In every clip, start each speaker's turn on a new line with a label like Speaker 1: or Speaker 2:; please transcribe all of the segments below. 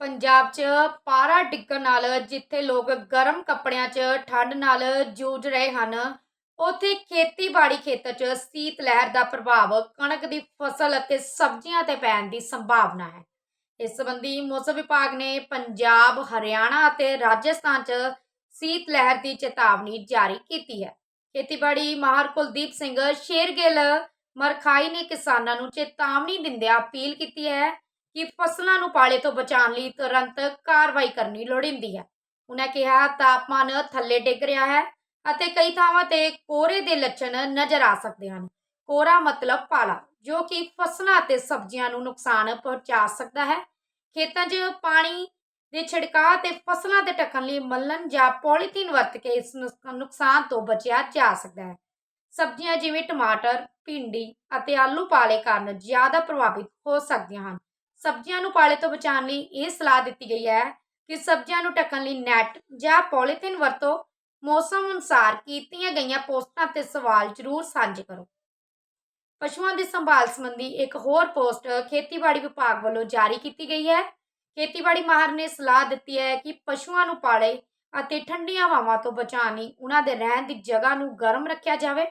Speaker 1: ਪੰਜਾਬ 'ਚ ਪਾਰਾ ਡਿੱਗਣ ਨਾਲ ਜਿੱਥੇ ਲੋਕ ਗਰਮ ਕੱਪੜਿਆਂ 'ਚ ਠੰਡ ਨਾਲ ਜੂਝ ਰਹੇ ਹਨ, ਉੱਥੇ ਖੇਤੀਬਾੜੀ ਖੇਤਰ 'ਚ ਸੀਤ ਲਹਿਰ ਦਾ ਪ੍ਰਭਾਵ ਕਣਕ ਦੀ ਫਸਲ ਅਤੇ ਸਬਜ਼ੀਆਂ ਤੇ ਪੈਣ ਦੀ ਸੰਭਾਵਨਾ ਹੈ। ਇਸ ਸੰਬੰਧੀ ਮੌਸਮ ਵਿਭਾਗ ਨੇ ਪੰਜਾਬ, ਹਰਿਆਣਾ ਅਤੇ ਰਾਜਸਥਾਨ 'ਚ ਸੀਤ ਲਹਿਰ ਦੀ ਚੇਤਾਵਨੀ ਜਾਰੀ ਕੀਤੀ ਹੈ। ਖੇਤੀਬਾੜੀ ਮਾਹਰ ਕੁਲਦੀਪ ਸਿੰਘ ਸ਼ੇਰਗਿੱਲ ਮਰਖਾਈ ਨੇ ਕਿਸਾਨਾਂ ਨੂੰ ਚੇਤਾਵਨੀ ਦਿੰਦਿਆਂ ਅਪੀਲ ਕੀਤੀ ਹੈ ਕਿ ਫਸਲਾਂ ਨੂੰ ਪਾਲੇ ਤੋਂ ਬਚਾਉਣ ਲਈ ਤੁਰੰਤ ਕਾਰਵਾਈ ਕਰਨੀ ਲੋੜੀਂਦੀ ਹੈ। ਉਹਨਾਂ ਕਿਹਾ, ਤਾਪਮਾਨ ਥੱਲੇ ਡਿੱਗ ਰਿਹਾ ਹੈ ਅਤੇ ਕਈ ਥਾਵਾਂ ਤੇ ਕੋਹਰੇ ਦੇ ਲੱਛਣ ਨਜ਼ਰ ਆ ਸਕਦੇ ਹਨ। ਕੋਹਰਾ ਮਤਲਬ ਪਾਲਾ, ਜੋ ਕਿ ਫਸਲਾਂ ਅਤੇ ਸਬਜ਼ੀਆਂ ਨੂੰ ਨੁਕਸਾਨ ਪਹੁੰਚਾ ਸਕਦਾ ਹੈ। ਖੇਤਾਂ 'ਚ ਪਾਣੀ ਦੇ ਛਿੜਕਾਅ ਤੇ ਫਸਲਾਂ ਦੇ ਢੱਕਣ ਲਈ ਮੱਲਣ ਜਾਂ ਪੋਲੀਥੀਨ ਵਰਤ ਕੇ ਇਸ ਨੁਕ- ਨੁਕਸਾਨ ਤੋਂ ਬਚਿਆ ਜਾ ਸਕਦਾ ਹੈ। ਸਬਜ਼ੀਆਂ ਜਿਵੇਂ ਟਮਾਟਰ, ਭਿੰਡੀ ਅਤੇ ਆਲੂ ਪਾਲੇ ਕਾਰਨ ਜ਼ਿਆਦਾ ਪ੍ਰਭਾਵਿਤ ਹੋ ਸਕਦੀਆਂ ਹਨ। ਸਬਜ਼ੀਆਂ ਨੂੰ ਪਾਲੇ ਤੋਂ ਬਚਾਉਣ ਲਈ ਇਹ ਸਲਾਹ ਦਿੱਤੀ ਗਈ ਹੈ ਕਿ ਸਬਜ਼ੀਆਂ ਨੂੰ ਢੱਕਣ ਲਈ ਨੈਟ ਜਾਂ ਪੋਲੀਥੀਨ ਵਰਤੋ। ਮੌਸਮ ਅਨੁਸਾਰ ਕੀਤੀਆਂ ਗਈਆਂ ਪੋਸਟਾਂ ਤੇ ਸਵਾਲ ਜ਼ਰੂਰ ਸਾਂਝੇ ਕਰੋ। ਪਸ਼ੂਆਂ ਦੀ ਸੰਭਾਲ ਸੰਬੰਧੀ ਇੱਕ ਹੋਰ ਪੋਸਟ ਖੇਤੀਬਾੜੀ ਵਿਭਾਗ ਵੱਲੋਂ ਜਾਰੀ ਕੀਤੀ ਗਈ ਹੈ। ਖੇਤੀਬਾੜੀ ਮਾਹਰ ਨੇ ਸਲਾਹ ਦਿੱਤੀ ਹੈ ਕਿ ਪਸ਼ੂਆਂ ਨੂੰ ਪਾਲੇ ਅਤੇ ਠੰਡੀਆਂ ਹਵਾਵਾਂ ਤੋਂ ਬਚਾਉਣ ਲਈ ਉਹਨਾਂ ਦੇ ਰਹਿਣ ਦੀ ਜਗ੍ਹਾ ਨੂੰ ਗਰਮ ਰੱਖਿਆ ਜਾਵੇ।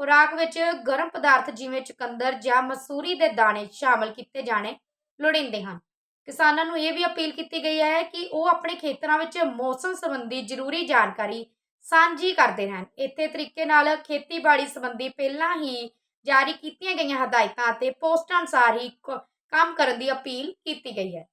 Speaker 1: ਖੁਰਾਕ ਵਿੱਚ ਗਰਮ ਪਦਾਰਥ ਜਿਵੇਂ ਚੁਕੰਦਰ ਜਾਂ ਮਸੂਰੀ ਦੇ ਦਾਣੇ ਸ਼ਾਮਲ ਕੀਤੇ ਜਾਣੇ ਲੋੜੀਂਦੇ ਹਨ ਕਿਸਾਨਾਂ ਨੂੰ ਇਹ ਵੀ ਅਪੀਲ ਕੀਤੀ ਗਈ ਹੈ ਕਿ ਉਹ ਆਪਣੇ ਖੇਤਰਾਂ ਵਿੱਚ ਮੌਸਮ ਸੰਬੰਧੀ ਜ਼ਰੂਰੀ ਜਾਣਕਾਰੀ ਸਾਂਝੀ ਕਰਦੇ ਰਹਿਣ। ਇੱਥੇ ਤਰੀਕੇ ਨਾਲ ਖੇਤੀਬਾੜੀ ਸੰਬੰਧੀ ਪਹਿਲਾਂ ਹੀ ਜਾਰੀ ਕੀਤੀਆਂ ਗਈਆਂ ਹਦਾਇਤਾਂ ਅਤੇ ਪੋਸਟਾਂ ਅਨੁਸਾਰ ਹੀ ਕੰਮ ਕਰਨ ਦੀ ਅਪੀਲ ਕੀਤੀ ਗਈ ਹੈ।